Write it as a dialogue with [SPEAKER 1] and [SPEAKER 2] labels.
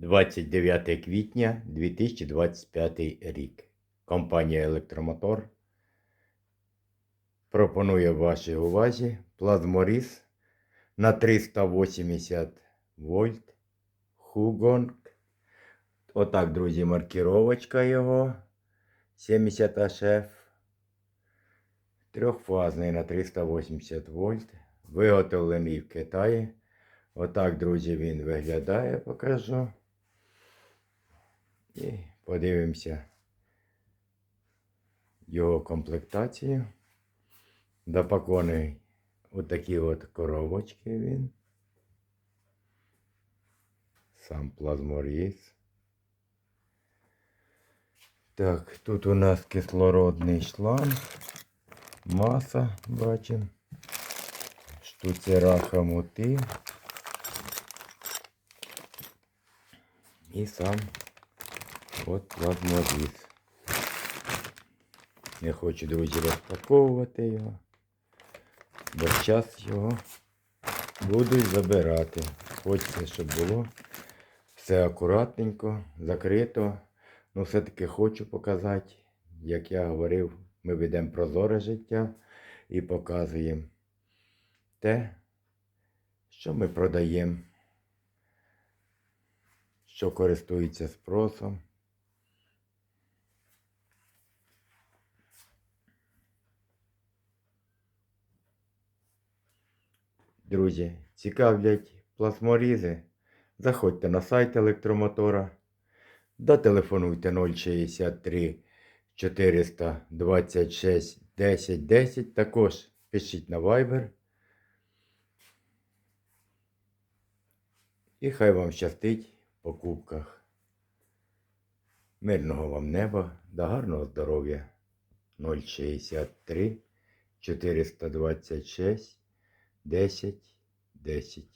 [SPEAKER 1] 29 квітня 2025 рік. Компанія Електромотор пропонує вашій увазі плазморіз на 380 вольт Хугонг. Отак, друзі, маркіровочка його 70 HF. Трьохфазний на 380 вольт. Виготовлений в Китаї. Отак, друзі, він виглядає, покажу. І подивимося його комплектацію. Допакований отакі от коробочки він. Сам плазморіз. Так, тут у нас кислородний шланг. Маса, бачимо. Штуцера хомути. І сам от плазморіз. Не хочу, друзі, розпаковувати його. Бо час його будуть забирати. Хочеться, щоб було все акуратненько, закрито. Ну, все-таки хочу показати, як я говорив, ми ведемо прозоре життя і показуємо те, що ми продаємо, що користується спросом. Друзі, цікавлять плазморізи. Заходьте на сайт електромотора, дотелефонуйте 063 426 10 10. Також пишіть на Viber. І хай вам щастить в покупках. Мирного вам неба, да гарного здоров'я. 063 426 10 10.